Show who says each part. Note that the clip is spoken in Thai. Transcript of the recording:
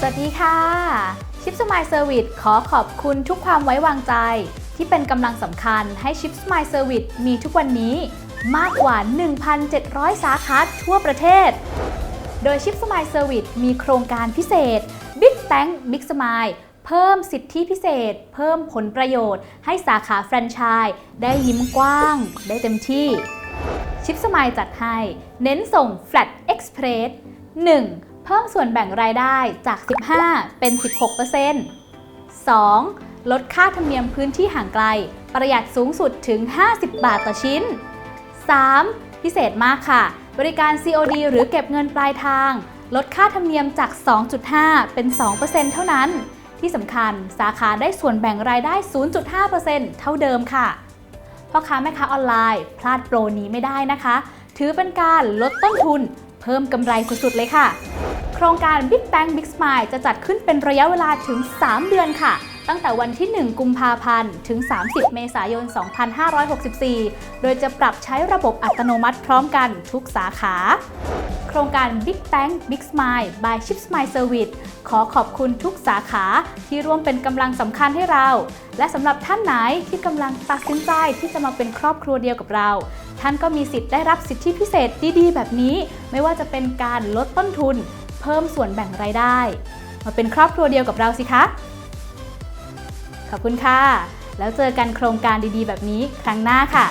Speaker 1: สวัสดีค่ะ ชิปสมายเซอร์วิสขอขอบคุณทุกความไว้วางใจ ที่เป็นกำลังสำคัญให้ชิปสมายเซอร์วิสมีทุกวันนี้มากกว่า 1,700 สาขาทั่วประเทศ โดยชิปสมายเซอร์วิสมีโครงการพิเศษ Big Thank Big Smile เพิ่มสิทธิพิเศษ เพิ่มผลประโยชน์ ให้สาขาแฟรนไชส์ได้ยิ้มกว้าง ได้เต็มที่ ชิปสมายจัดให้ เน้นส่ง Flat Express 1. เพิ่มส่วนแบ่งรายได้จาก 15 เป็น 16% 2. ลดค่าธรรมเนียมพื้นที่ห่างไกล ประหยัดสูงสุดถึง 50 บาทต่อชิ้น 3. พิเศษมากค่ะ บริการ COD หรือเก็บเงินปลายทาง ลดค่าธรรมเนียมจาก 2.5 เป็น 2%เท่านั้น ที่สำคัญสาขาได้ส่วนแบ่งรายได้ 0.5%เท่าเดิมค่ะ พ่อค้าแม่ค้าออนไลน์พลาดโปรนี้ไม่ได้นะคะ ถือเป็นการลดต้นทุน เพิ่มกำไรสุดๆเลยค่ะ โครงการ Big Bang Big Smile จะจัดขึ้นเป็นระยะเวลาถึง 3 เดือนค่ะ ตั้งแต่วันที่ 1 กุมภาพันธ์ ถึง 30 เมษายน 2564 โดยจะปรับใช้ระบบอัตโนมัติพร้อมกันทุกสาขา โครงการ Big Tank Big Smile by Chip Smile Service ขอขอบคุณทุกสาขาที่ร่วมเป็นกำลังสำคัญให้เรา และสำหรับท่านไหนที่กำลังตัดสินใจที่จะมาเป็นครอบครัวเดียวกับเรา ท่านก็มีสิทธิ์ได้รับสิทธิพิเศษดีๆ แบบนี้ ไม่ว่าจะเป็นการลดต้นทุน เพิ่มส่วนแบ่งรายได้ มาเป็นครอบครัวเดียวกับเราสิคะ ขอบคุณค่ะ แล้วเจอกันโครงการดีๆ แบบนี้ครั้งหน้าค่ะ